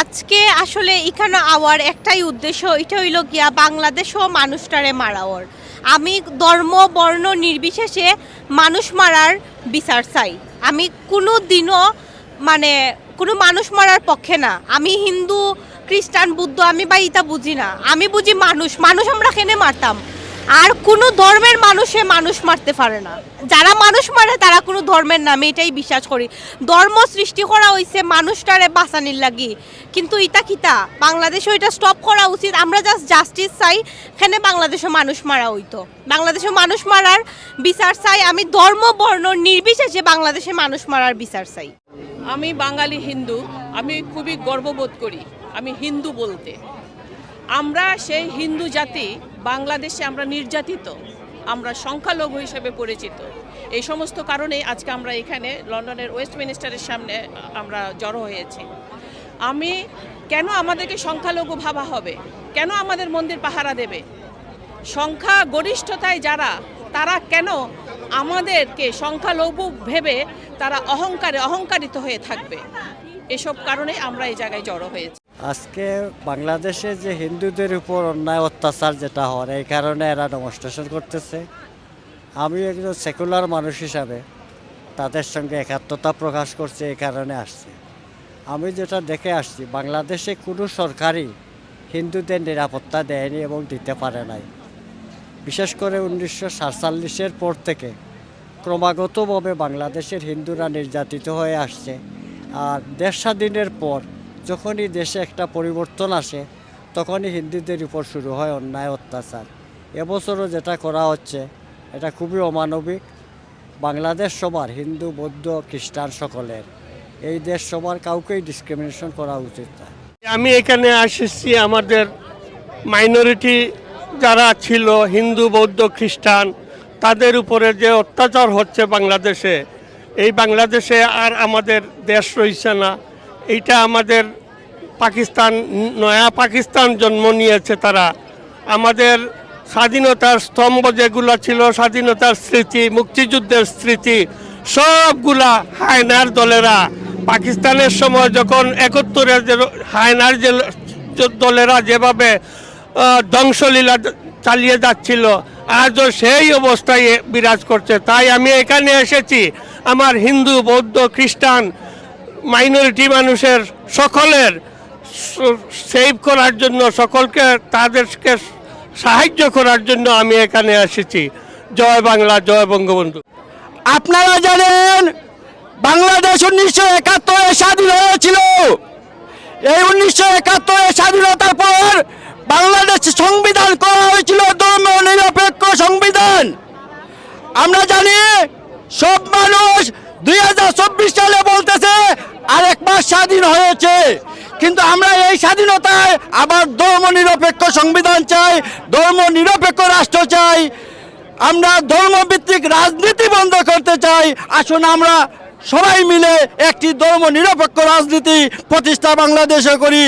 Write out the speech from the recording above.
আজকে আসলে এখানে আওয়ার একটাই উদ্দেশ্য এটা হইল গিয়া বাংলাদেশও মানুষটারে মারাওয়ার আমি ধর্ম, বর্ণ নির্বিশেষে মানুষ মারার বিচার চাই। আমি কোনো দিনও মানে কোনো মানুষ মারার পক্ষে না। আমি হিন্দু, খ্রিস্টান, বুদ্ধ, আমি বা ইটা বুঝি না। আমি বুঝি মানুষ মানুষ আমরা কেনে মারতাম? আর কোনো ধর্মের মানুষে মানুষ মারতে পারে না। যারা মানুষ মারে, তারা কোনো ধর্মের নামে এটাই বিশ্বাস করি। ধর্ম সৃষ্টি করা হয়েছে মানুষটারে বাঁচানির লাগি। কিন্তু ইটা কিতা বাংলাদেশে এটা স্টপ করা উচিত। আমরা জাস্ট জাস্টিস চাই, এখানে বাংলাদেশে মানুষ মারা হইতো। বাংলাদেশে মানুষ মারার বিচার চাই। আমি ধর্ম, বর্ণ নির্বিশেষে বাংলাদেশে মানুষ মারার বিচার চাই। আমি বাঙালি হিন্দু। আমি খুবই গর্ববোধ করি। আমি হিন্দু বলতে। আমরা সেই হিন্দু জাতি, বাংলাদেশে আমরা নির্যাতিত, আমরা সংখ্যালঘু হিসেবে পরিচিত। এই সমস্ত কারণেই আজকে আমরা এখানে লন্ডনের ওয়েস্টমিনিস্টারের সামনে আমরা জড়ো হয়েছি। আমি, কেন আমাদেরকে সংখ্যালঘু ভাবা হবে? কেন আমাদের মন্দির পাহারা দেবে? সংখ্যা গরিষ্ঠতায় যারা, তারা কেন আমাদেরকে সংখ্যালঘু ভেবে তারা অহংকারে অহংকারিত হয়ে থাকবে? এসব কারণে আমরা এই জায়গায় জড়ো হয়েছি। আজকে বাংলাদেশে যে হিন্দুদের উপর অন্যায় অত্যাচার যেটা হয়, এই কারণে এরা ডেমনস্ট্রেশন করতেছে। আমি একজন সেকুলার মানুষ হিসাবে তাদের সঙ্গে একাত্মতা প্রকাশ করছে, এই কারণে আসছে। আমি যেটা দেখে আসছি, বাংলাদেশে কোনো সরকারই হিন্দুদের নিরাপত্তা দেয়নি এবং দিতে পারে নাই। বিশেষ করে উনিশশো সাতচল্লিশের পর থেকে ক্রমাগতভাবে বাংলাদেশের হিন্দুরা নির্যাতিত হয়ে আসছে। আর দেশ স্বাধীনের পর যখনই দেশে একটা পরিবর্তন আসে, তখনই হিন্দুদের উপর শুরু হয় অন্যায়, অত্যাচার। এবছরও যেটা করা হচ্ছে, এটা খুবই অমানবিক। বাংলাদেশ সবার, হিন্দু, বৌদ্ধ, খ্রিস্টান সকলের। এই দেশ সবার কাউকেই ডিসক্রিমিনেশন করা উচিত না। আমি এখানে এসেছি আমাদের মাইনরিটি যারা ছিল, হিন্দু, বৌদ্ধ, খ্রিস্টান, তাদের উপরে যে অত্যাচার হচ্ছে বাংলাদেশে, এই বাংলাদেশে আর আমাদের দেশ রয়েছে না। এইটা আমাদের পাকিস্তান, নয়া পাকিস্তান জন্ম নিয়েছে তারা। আমাদের স্বাধীনতার স্তম্ভ যেগুলো ছিল, স্বাধীনতার স্মৃতি, মুক্তিযুদ্ধের স্মৃতি, সবগুলা হায়নার দলেরা। পাকিস্তানের সময় যখন একত্তরের যে হায়নার যে দলেরা যেভাবে ধ্বংসলীলা চালিয়ে যাচ্ছিল, আজও সেই অবস্থায় বিরাজ করছে। তাই আমি এখানে এসেছি। আমার হিন্দু, বৌদ্ধ, খ্রিস্টান মাইনরিটি মানুষের, সকলের সেভ করার জন্য, সকলকে তাদেরকে সাহায্য করার জন্য আমি এখানে এসেছি। জয় বাংলা, জয় বঙ্গবন্ধু। আপনারা জানেন, বাংলাদেশ উনিশশো একাত্তরে স্বাধীন হয়েছিল। এই উনিশশো একাত্তরে স্বাধীনতার পর বাংলাদেশ সংবিধান করা হয়েছিল, ধর্ম নিরপেক্ষ সংবিধান। আমরা জানি, সব মানুষ দুই হাজার চব্বিশ সালে মাস স্বাধীন হয়েছে। কিন্তু আমরা এই স্বাধীনতায় আবার ধর্ম নিরপেক্ষ সংবিধান চাই ধর্ম নিরপেক্ষ রাষ্ট্র চাই। আমরা ধর্মভিত্তিক রাজনীতি বন্ধ করতে চাই। আসুন আমরা সবাই মিলে একটি ধর্ম নিরপেক্ষ রাজনীতি প্রতিষ্ঠা বাংলাদেশে করি।